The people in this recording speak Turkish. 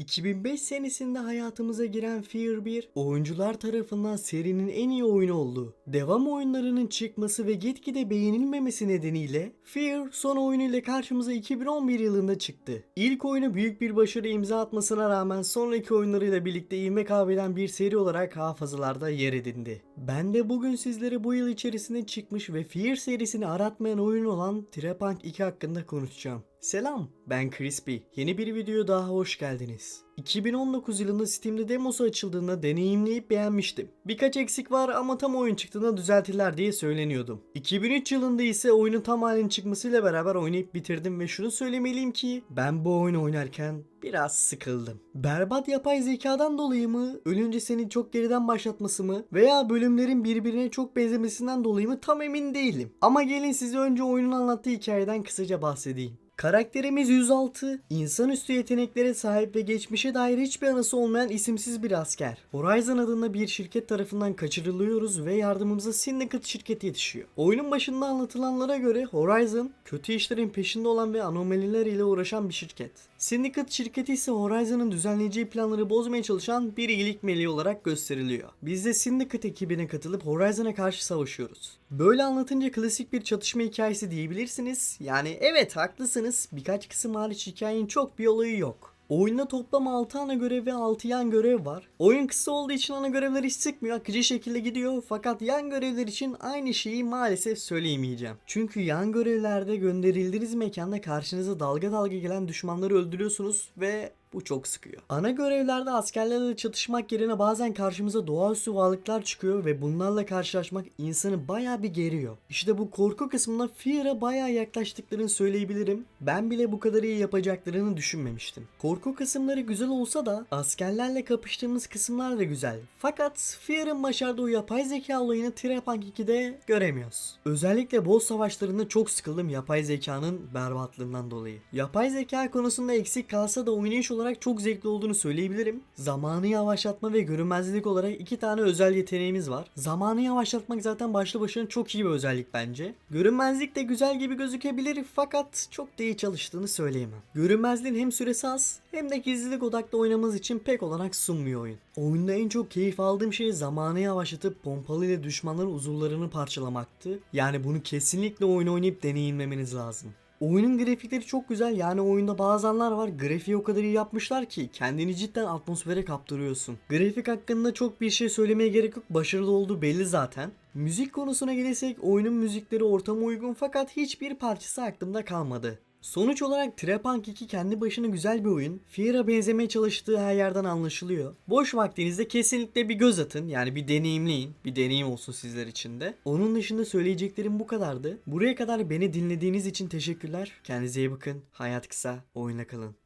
2005 senesinde hayatımıza giren Fear 1, oyuncular tarafından serinin en iyi oyunu oldu. Devam oyunlarının çıkması ve gitgide beğenilmemesi nedeniyle Fear son oyunuyla karşımıza 2011 yılında çıktı. İlk oyunu büyük bir başarı imza atmasına rağmen sonraki oyunlarıyla birlikte ivme kaybeden bir seri olarak hafızalarda yer edindi. Ben de bugün sizlere bu yıl içerisinde çıkmış ve Fear serisini aratmayan oyun olan Trepunk 2 hakkında konuşacağım. Selam, ben Crispy. Yeni bir videoya daha hoş geldiniz. 2019 yılında Steam'de demosu açıldığında deneyimleyip beğenmiştim. Birkaç eksik var ama tam oyun çıktığında düzeltirler diye söyleniyordum. 2003 yılında ise oyunun tam halinin çıkmasıyla beraber oynayıp bitirdim ve şunu söylemeliyim ki ben bu oyunu oynarken biraz sıkıldım. Berbat yapay zekadan dolayı mı, ölünce seni çok geriden başlatması mı veya bölümlerin birbirine çok benzemesinden dolayı mı tam emin değilim. Ama gelin size önce oyunun anlattığı hikayeden kısaca bahsedeyim. Karakterimiz 106, insanüstü yeteneklere sahip ve geçmişe dair hiçbir anısı olmayan isimsiz bir asker. Horizon adında bir şirket tarafından kaçırılıyoruz ve yardımımıza Syndicate şirketi yetişiyor. Oyunun başında anlatılanlara göre Horizon, kötü işlerin peşinde olan ve anomaliler ile uğraşan bir şirket. Syndicate şirketi ise Horizon'ın düzenleyeceği planları bozmaya çalışan bir iyilik meleği olarak gösteriliyor. Biz de Syndicate ekibine katılıp Horizon'a karşı savaşıyoruz. Böyle anlatınca klasik bir çatışma hikayesi diyebilirsiniz. Yani evet haklısınız. Birkaç kısım hariç hikayenin çok bir olayı yok. Oyunda toplam 6 ana görev ve 6 yan görev var. Oyun kısa olduğu için ana görevler hiç sıkmıyor, akıcı şekilde gidiyor. Fakat yan görevler için aynı şeyi maalesef söyleyemeyeceğim. Çünkü yan görevlerde gönderildiğiniz mekanda karşınıza dalga dalga gelen düşmanları öldürüyorsunuz ve bu çok sıkıyor. Ana görevlerde askerlerle çatışmak yerine bazen karşımıza doğaüstü varlıklar çıkıyor ve bunlarla karşılaşmak insanı baya bir geriyor. İşte bu korku kısmında Fear'a baya yaklaştıklarını söyleyebilirim. Ben bile bu kadar iyi yapacaklarını düşünmemiştim. Korku kısımları güzel olsa da askerlerle kapıştığımız kısımlar da güzel. Fakat Fear'ın başardığı yapay zeka olayını Trepunk 2'de göremiyoruz. Özellikle boss savaşlarında çok sıkıldım yapay zekanın berbatlığından dolayı. Yapay zeka konusunda eksik kalsa da oynayış olarak çok zevkli olduğunu söyleyebilirim. Zamanı yavaşlatma ve görünmezlik olarak iki tane özel yeteneğimiz var. Zamanı yavaşlatmak zaten başlı başına çok iyi bir özellik bence. Görünmezlik de güzel gibi gözükebilir fakat çok da iyi çalıştığını söyleyemem. Görünmezliğin hem süresi az hem de gizlilik odaklı oynamamız için pek olanak sunmuyor oyun. Oyunda en çok keyif aldığım şey zamanı yavaşlatıp pompalı ile düşmanların uzuvlarını parçalamaktı. Yani bunu kesinlikle oyun oynayıp deneyimlemeniz lazım. Oyunun grafikleri çok güzel yani oyunda bazı anlar var grafiği o kadar iyi yapmışlar ki kendini cidden atmosfere kaptırıyorsun. Grafik hakkında çok bir şey söylemeye gerek yok başarılı olduğu belli zaten. Müzik konusuna gelirsek oyunun müzikleri ortama uygun fakat hiçbir parçası aklımda kalmadı. Sonuç olarak Trepunk 2 kendi başına güzel bir oyun. Fear'a benzemeye çalıştığı her yerden anlaşılıyor. Boş vaktinizde kesinlikle bir göz atın. Yani bir deneyimleyin. Bir deneyim olsun sizler için de. Onun dışında söyleyeceklerim bu kadardı. Buraya kadar beni dinlediğiniz için teşekkürler. Kendinize iyi bakın. Hayat kısa. Oyunla kalın.